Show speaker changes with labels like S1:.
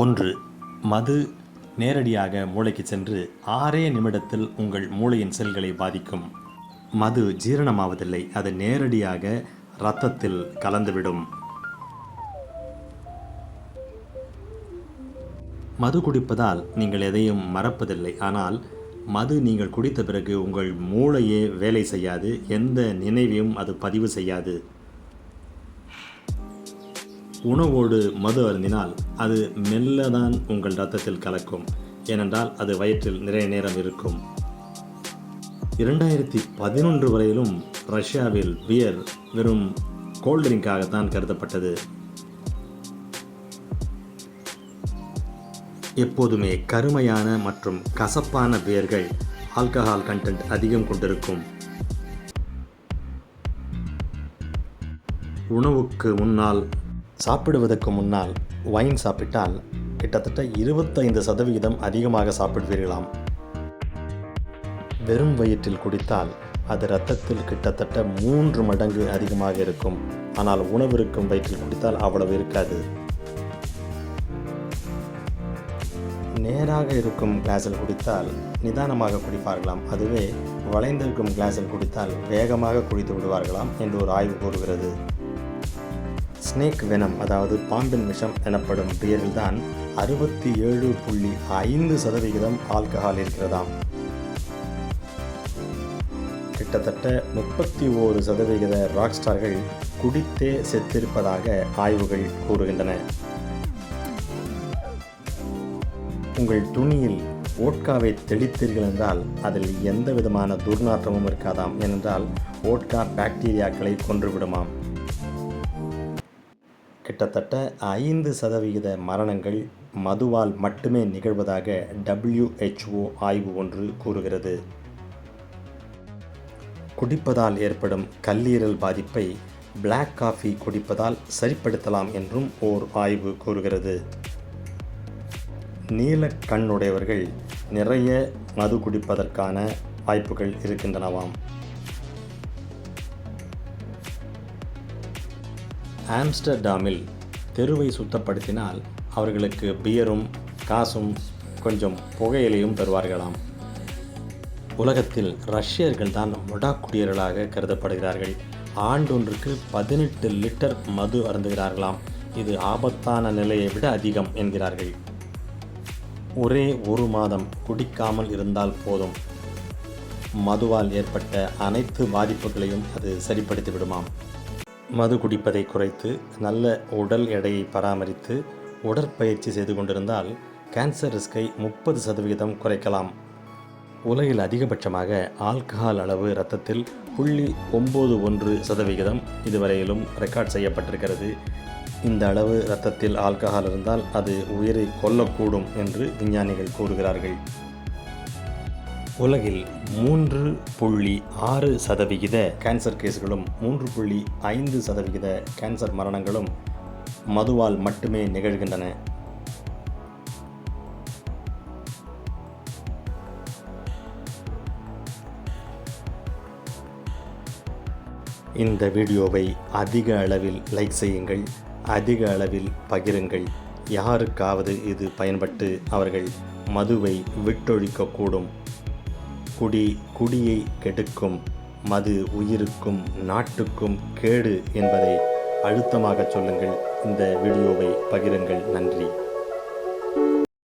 S1: ஒன்று மது நேரடியாக மூளைக்கு சென்று ஆறே நிமிடத்தில் உங்கள் மூளையின் செல்களை பாதிக்கும். மது ஜீரணமாவதில்லை அது நேரடியாக இரத்தத்தில் கலந்துவிடும். மது குடிப்பதால் நீங்கள் எதையும் மறப்பதில்லை ஆனால் மது நீங்கள் குடித்த பிறகு உங்கள் மூளையே வேலை செய்யாது எந்த நினைவையும் அது பதிவு செய்யாது. உணவோடு மது அருந்தினால் அது மெல்லதான் உங்கள் ரத்தத்தில் கலக்கும். ஏனென்றால் அது வயிற்றில் நிறைய நேரம் இருக்கும். இரண்டாயிரத்தி பதினொன்று வரையிலும் ரஷ்யாவில் பியர் வெறும் கோல்ட்ரிங்காகத்தான் கருதப்பட்டது. எப்போதுமே கருமையான மற்றும் கசப்பான பியர்கள் ஆல்கஹால் கண்டென்ட் அதிகம் கொண்டிருக்கும். உணவுக்கு முன்னால் சாப்பிடுவதற்கு முன்னால் வைன் சாப்பிட்டால் கிட்டத்தட்ட இருபத்தைந்து சதவிகிதம் அதிகமாக சாப்பிடுவீர்களாம். வெறும் வயிற்றில் குடித்தால் அது ரத்தத்தில் கிட்டத்தட்ட மூன்று மடங்கு அதிகமாக இருக்கும். ஆனால் உணவு இருக்கும் வயிற்றில் குடித்தால் அவ்வளவு இருக்காது. நேராக இருக்கும் கிளாஸில் குடித்தால் நிதானமாக குடிப்பார்களாம். அதுவே வளைந்திருக்கும் கிளாஸில் குடித்தால் வேகமாக குடித்து விடுவார்களாம் என்று ஒரு ஆய்வு கூறுகிறது. ஸ்னேக் வெனம் அதாவது பாம்பின் விஷம் எனப்படும் பியரில் தான் அறுபத்தி ஏழு புள்ளி ஐந்து சதவிகிதம் ஆல்கஹால் இருக்கிறதாம். கிட்டத்தட்ட முப்பத்தி ஓரு சதவிகித ராக் ஸ்டார்கள் குடித்தே செத்திருப்பதாக ஆய்வுகள் கூறுகின்றன. உங்கள் துணியில் ஓட்காவை தெளித்தீர்கள் என்றால் அதில் எந்த விதமான துர்நாற்றமும் இருக்காதாம் ஏனென்றால் ஓட்கா பாக்டீரியாக்களை கொன்றுவிடுமாம். கிட்டத்தட்ட ஐந்து சதவிகித மரணங்கள் மதுவால் மட்டுமே நிகழ்வதாக டபிள்யூஹெச்ஓ ஆய்வு ஒன்று கூறுகிறது. குடிப்பதால் ஏற்படும் கல்லீரல் பாதிப்பை பிளாக் காஃபி குடிப்பதால் சரிப்படுத்தலாம் என்றும் ஓர் ஆய்வு கூறுகிறது. நீல கண்ணுடையவர்கள் நிறைய மது குடிப்பதற்கான வாய்ப்புகள் இருக்கின்றனவாம். ஆம்ஸ்டர்டாமில் தெருவை சுத்தப்படுத்தினால் அவர்களுக்கு பியரும் காசும் கொஞ்சம் புகையிலையும் தருவார்களாம். உலகத்தில் ரஷ்யர்கள் தான் முடாக்குடியர்களாக கருதப்படுகிறார்கள். ஆண்டொன்றுக்கு பதினெட்டு லிட்டர் மது அருந்துகிறார்களாம். இது ஆபத்தான நிலையை விட அதிகம் என்கிறார்கள். ஒரே ஒரு மாதம் குடிக்காமல் இருந்தால் போதும். மதுவால் ஏற்பட்ட அனைத்து பாதிப்புகளையும் அது சரிப்படுத்தி விடுமாம் மது குடிப்பதை குறைத்து நல்ல உடல் எடையை பராமரித்து உடற்பயிற்சி செய்து கொண்டிருந்தால் கேன்சர் ரிஸ்கை முப்பது சதவிகிதம் குறைக்கலாம். உலகில் அதிகபட்சமாக ஆல்கஹால் அளவு இரத்தத்தில் புள்ளி ஒம்பது ஒன்று சதவிகிதம் இதுவரையிலும் ரெக்கார்ட் செய்யப்பட்டிருக்கிறது. இந்த அளவு இரத்தத்தில் ஆல்கஹால் இருந்தால் அது உயிரை கொல்லக்கூடும் என்று விஞ்ஞானிகள் கூறுகிறார்கள். உலகில் மூன்று புள்ளி ஆறு சதவிகித கேன்சர் கேஸ்களும் மூன்று புள்ளி ஐந்து சதவிகித கேன்சர் மரணங்களும் மதுவால் மட்டுமே நிகழ்கின்றன. இந்த வீடியோவை அதிக அளவில் லைக் செய்யுங்கள் அதிக அளவில் பகிருங்கள். யாருக்காவது இது பயன்பட்டு அவர்கள் மதுவை விட்டொழிக்கக்கூடும். குடி குடியை கெடுக்கும் மது உயிருக்கும் நாட்டுக்கும் கேடு என்பதை அழுத்தமாக சொல்லுங்கள். இந்த வீடியோவை பகிருங்கள். நன்றி.